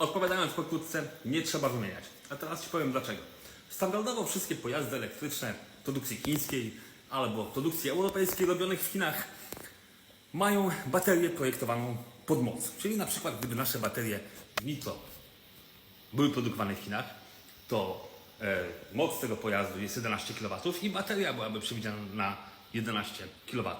Odpowiadając pokrótce, nie trzeba wymieniać. A teraz Ci powiem dlaczego. Standardowo wszystkie pojazdy elektryczne produkcji chińskiej albo produkcji europejskiej robionych w Chinach mają baterię projektowaną pod moc. Czyli na przykład gdyby nasze baterie Nitro były produkowane w Chinach, to e, moc tego pojazdu jest 11 kW i bateria byłaby przewidziana na 11 kW.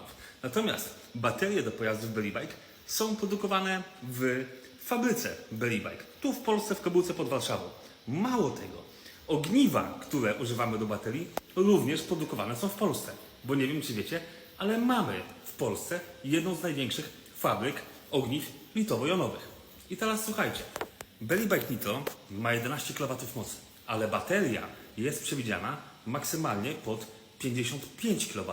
Natomiast baterie do pojazdów Bellybike są produkowane w fabryce Bellybike, tu w Polsce, w Kobyłce pod Warszawą. Mało tego, ogniwa, które używamy do baterii, również produkowane są w Polsce. Bo nie wiem, czy wiecie, ale mamy w Polsce jedną z największych fabryk ogniw litowo-jonowych. I teraz słuchajcie, Bellybike Nitro ma 11 kW mocy, ale bateria jest przewidziana maksymalnie pod 55 kW,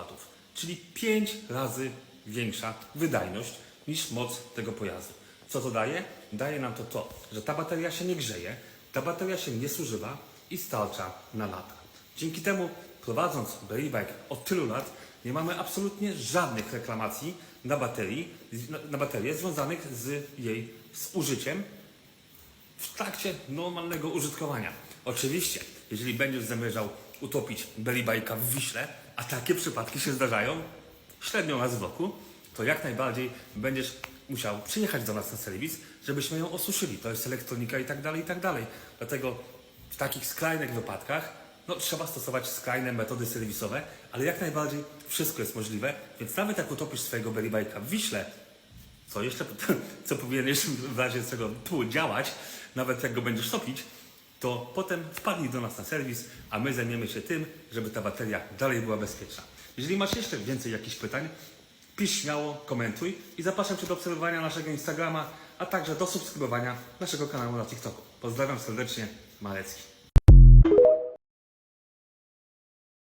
czyli 5 razy większa wydajność niż moc tego pojazdu. Co to daje? Daje nam to to, że ta bateria się nie grzeje, ta bateria się nie zużywa i starcza na lata. Dzięki temu, prowadząc Bellybike od tylu lat, nie mamy absolutnie żadnych reklamacji na baterii, na, baterię związanych z jej zużyciem w trakcie normalnego użytkowania. Oczywiście, jeżeli będziesz zamierzał utopić belibajka w Wiśle, a takie przypadki się zdarzają średnio raz w roku, to jak najbardziej będziesz musiał przyjechać do nas na serwis, żebyśmy ją osuszyli. To jest elektronika i tak dalej, i tak dalej. Dlatego w takich skrajnych wypadkach no, trzeba stosować skrajne metody serwisowe, ale jak najbardziej wszystko jest możliwe, więc nawet jak utopisz swojego belibajka w Wiśle, co jeszcze, co powinieneś w razie czego tu działać, nawet jak go będziesz topić, to potem wpadnij do nas na serwis, a my zajmiemy się tym, żeby ta bateria dalej była bezpieczna. Jeżeli masz jeszcze więcej jakichś pytań, pisz śmiało, komentuj i zapraszam Cię do obserwowania naszego Instagrama, a także do subskrybowania naszego kanału na TikToku. Pozdrawiam serdecznie, Malecki.